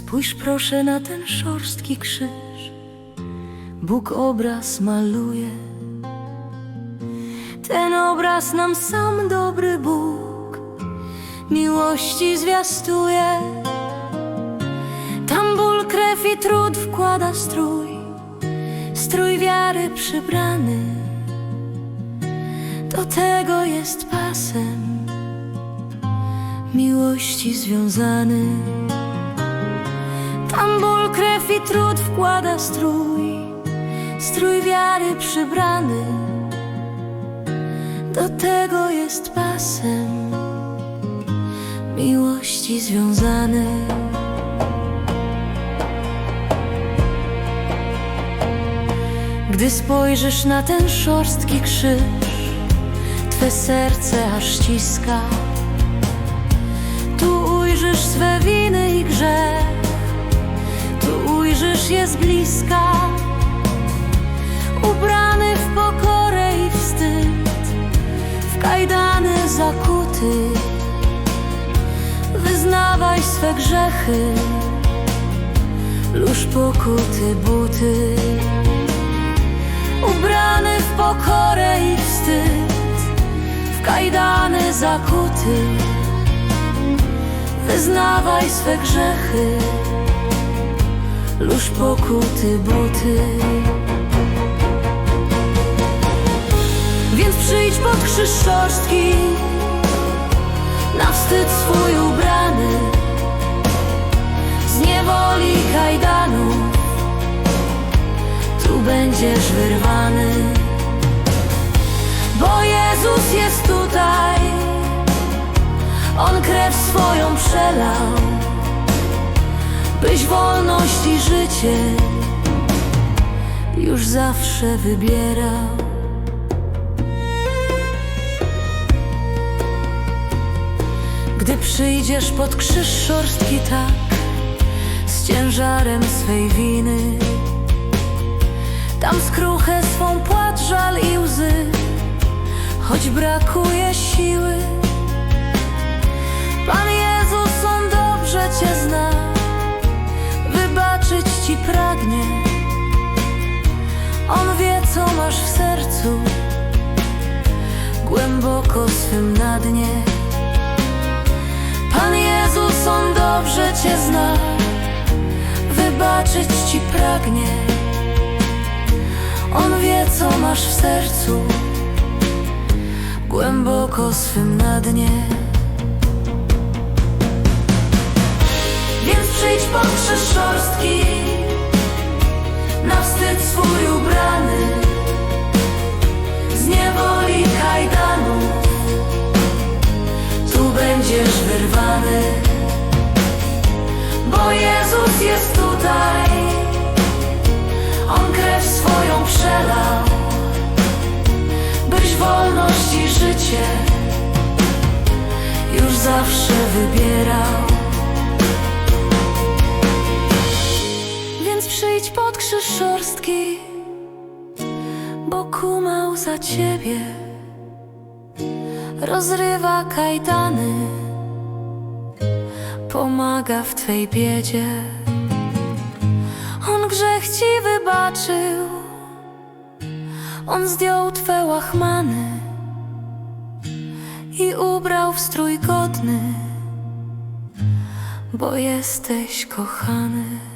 Spójrz proszę na ten szorstki krzyż. Bóg obraz maluje. Ten obraz nam sam dobry Bóg miłości zwiastuje. Tam ból, krew i trud wkłada strój, strój wiary przybrany. Do tego jest pasem miłości związany. Tam ból, krew i trud wkłada strój, strój wiary przybrany. Do tego jest pasem miłości związany. Gdy spojrzysz na ten szorstki krzyż, Twe serce aż ściska. Tu ujrzysz swe winy i grzech, tu ujrzysz je z bliska. Ubrany w pokorę i wstyd, w kajdany zakuty. Wyznawaj swe grzechy, luż pokuty buty. Ubrany w pokorę i wstyd, w kajdany zakuty. Wyznawaj swe grzechy, luż pokuty buty. Więc przyjdź pod krzyż szorstki, na wstyd swój ubrany, z niewoli kajdanów, tu będziesz wyrwany. Bo Jezus jest tutaj, On krew swoją przelał, byś wolność i życie już zawsze wybierał. Gdy przyjdziesz pod krzyż szorstki tak Z ciężarem swej winy Tam skruchę swą płacz, żal i łzy Choć brakuje siły Na dnie Pan Jezus, On dobrze Cię zna, wybaczyć Ci pragnie. On wie, co masz w sercu, głęboko swym na dnie. Jest tutaj, On krew swoją przelał, byś wolność i życie już zawsze wybierał. Więc przyjdź pod krzyż szorstki, bo kumał za ciebie rozrywa kajdany, pomaga w twej biedzie. On zdjął twe łachmany i ubrał w strój godny, bo jesteś kochany.